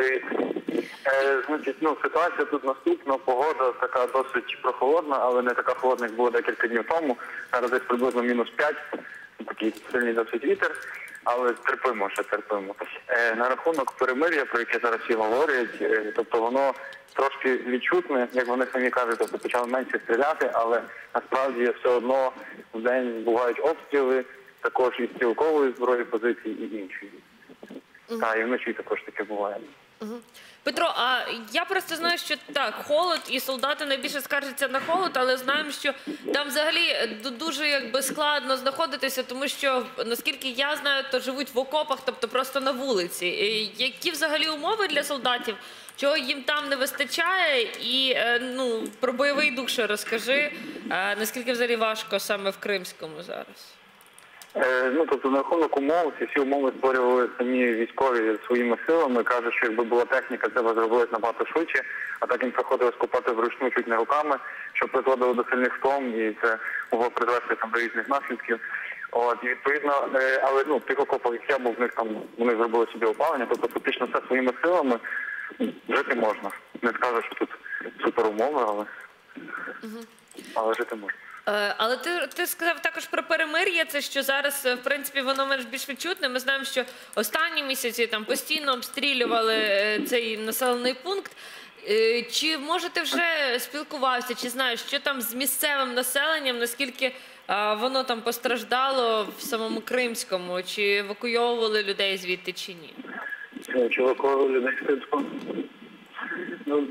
Привіт. Е, значить, ну, ситуація тут наступна. Погода така досить прохолодна, але не така холодна, як було декілька днів тому. Зараз десь приблизно мінус 5, такий сильний досить вітер, але терпимо, ще терпимо. Е, на рахунок перемир'я, про яке зараз всі говорять, е, тобто воно трошки відчутне, як вони самі кажуть, тобто почали менше стріляти, але насправді все одно в день бувають обстріли, також і стрілкової зброї позиції і інші. Так, і вночі також таке буває. Петро, а я просто знаю, що так, холод і солдати найбільше скаржаться на холод, але знаємо, що там взагалі дуже якби складно знаходитися, тому що наскільки я знаю, то живуть в окопах, тобто просто на вулиці. Які взагалі умови для солдатів? Чого їм там не вистачає? І е, ну про бойовий дух ще розкажи, е, наскільки взагалі важко саме в Кримському зараз? Е, ну, тобто на рахунок умов, ці всі умови створювали самі військові своїми силами. Кажуть, що якби була техніка, це б зробилось набагато швидше, а так їм приходилось купати вручну чуть не руками, що призводило до сильних втом, і це могло призвести там до різних наслідків. От, і відповідно, е, але ну, тих окопах, як я був, в них там вони зробили собі опалення, тобто фактично все своїми силами жити можна. Не скажу, що тут супер умови, але, але жити можна. Е, Але ти, ти сказав також про перемир'я. Це що зараз, е, в принципі, воно менш більш відчутне. Ми знаємо, що останні місяці там постійно обстрілювали е, цей населений пункт. Чи може ти вже спілкувався, чи знаєш, що там з місцевим населенням, наскільки воно там постраждало в самому Кримському, чи евакуйовували людей звідти чи ні? Чуваково людей спецку. Ну,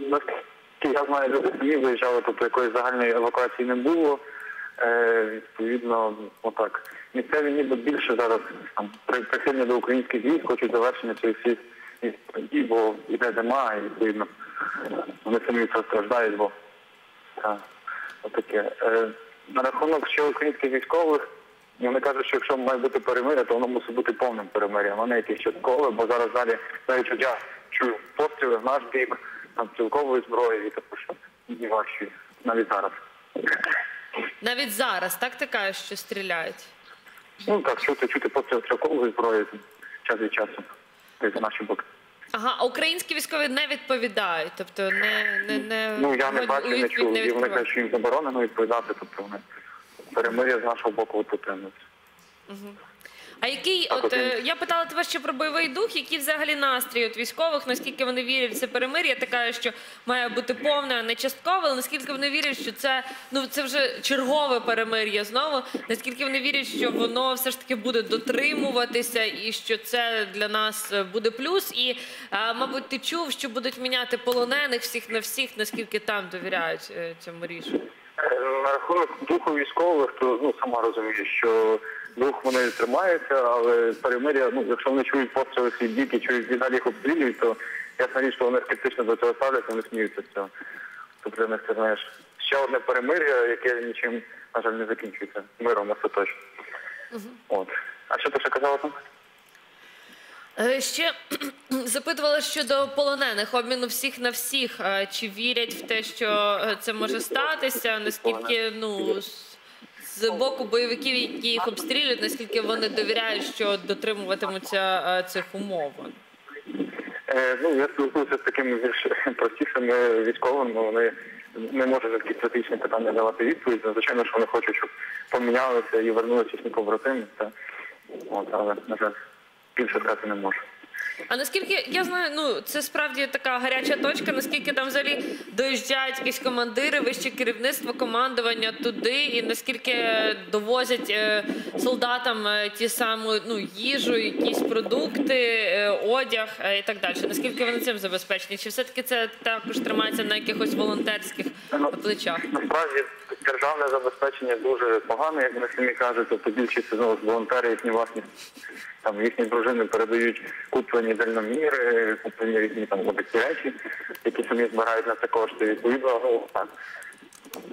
я знаю, люди самі виїжджали, тобто якоїсь загальної евакуації не було. Е, відповідно, отак. Місцеві ніби більше зараз там при- прихильні до українських військ хочуть завершення цих всіх подій, бо йде зима, і відповідно вони самі це страждають, бо так, отаке. Е, на рахунок ще українських військових, вони кажуть, що якщо має бути перемиря, то воно мусить бути повним перемир'ям, а не якесь часткове, бо зараз далі, навіть я чую постріли в наш бік, там стрілкової зброї і також важчі, навіть зараз. Навіть зараз, так ти кажеш, що стріляють? Ну так, чути, чути постріл стрілкової зброї час від часу. Десь за наші боки. Ага, а українські військові не відповідають, тобто не, не, не Ну я не бачу, не чув. І вони кажуть, що їм заборонено відповідати, тобто вони перемир'я з нашого боку підтримуються. А який, от е, я питала тебе ще про бойовий дух, який взагалі настрій от військових, наскільки вони вірять в це перемир'я, така, що має бути повне, а не часткове, але наскільки вони вірять, що це ну це вже чергове перемир'я знову. Наскільки вони вірять, що воно все ж таки буде дотримуватися, і що це для нас е, буде плюс. І е, мабуть, ти чув, що будуть міняти полонених всіх на всіх, наскільки там довіряють е, цьому рішенню. На рахунок духу військових, то ну сама розумієш, що дух вони тримаються, але перемиря, ну якщо вони чують постріли свій бік і чують і їх обстрілюють, то ясна річ, що вони скептично до цього ставляться, вони сміються з цього. Тобто для них це знаєш ще одне перемир'я, яке нічим, на жаль, не закінчується. Миром остаточно. От. А що ти ще казала там? Е, Ще запитувала щодо полонених обміну всіх на всіх. Чи вірять в те, що е, це може статися? Наскільки ну з- боку бойовиків, які їх обстрілюють, наскільки вони довіряють, що дотримуватимуться е, цих умов? Е, ну, я спілкуюся з такими більш простішими військовими, вони не можуть такі стратегічні питання давати відповідь. Ну, Звичайно, що вони хочуть, щоб помінялися і вернулися їхні побратими. От, але, на жаль, більше сказати не можу. А наскільки я знаю, ну це справді така гаряча точка. Наскільки там взагалі доїжджають якісь командири, вище керівництво, командування туди, і наскільки довозять е, солдатам е, ті самі ну їжу, якісь продукти, е, одяг і так далі. Наскільки вони цим забезпечені? Чи все таки це також тримається на якихось волонтерських плечах? Насправді державне забезпечення дуже погане, як вони самі кажуть, тобто більшість знову ж волонтери, їхні власні там їхні дружини передають куплені дальноміри, куплені різні там речі, які самі збирають на це кошти. Відповідно, так.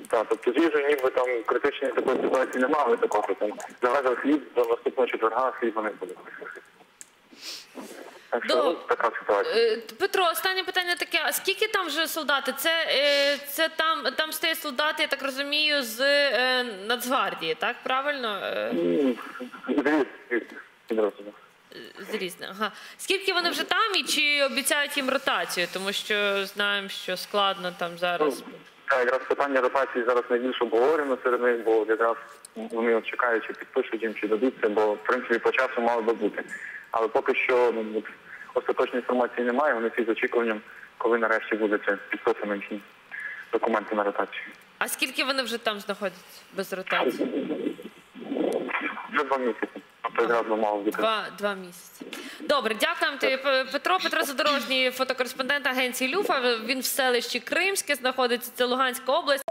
Так, тобто з їжею ніби там критичної такої ситуації немає, але також там завезли хліб до наступного четверга хліба не буде. Так що До- така ситуація. Е, Петро, останнє питання таке: а скільки там вже солдати? Це, е, це там, там стоять солдати, я так розумію, з е, Нацгвардії, так правильно? Підрозділу. З різних. Ага. Скільки вони вже там і чи обіцяють їм ротацію? Тому що знаємо, що складно там зараз. Та якраз питання ротації зараз найбільш обговорено серед них, бо якраз вони чекають, чи підпишуть їм, чи дадуться, бо в принципі по часу мало би бути. Але поки що ну, остаточної інформації немає, вони всі з очікуванням, коли нарешті буде це підписано ці документи на ротацію. А скільки вони вже там знаходяться без ротації? Вже два місяці. Бути. Два, два місяці. Добре, дякуємо тобі, Петро. Петро Задорожній, фотокореспондент агенції Люфа. Він в селищі Кримське знаходиться, це Луганська область.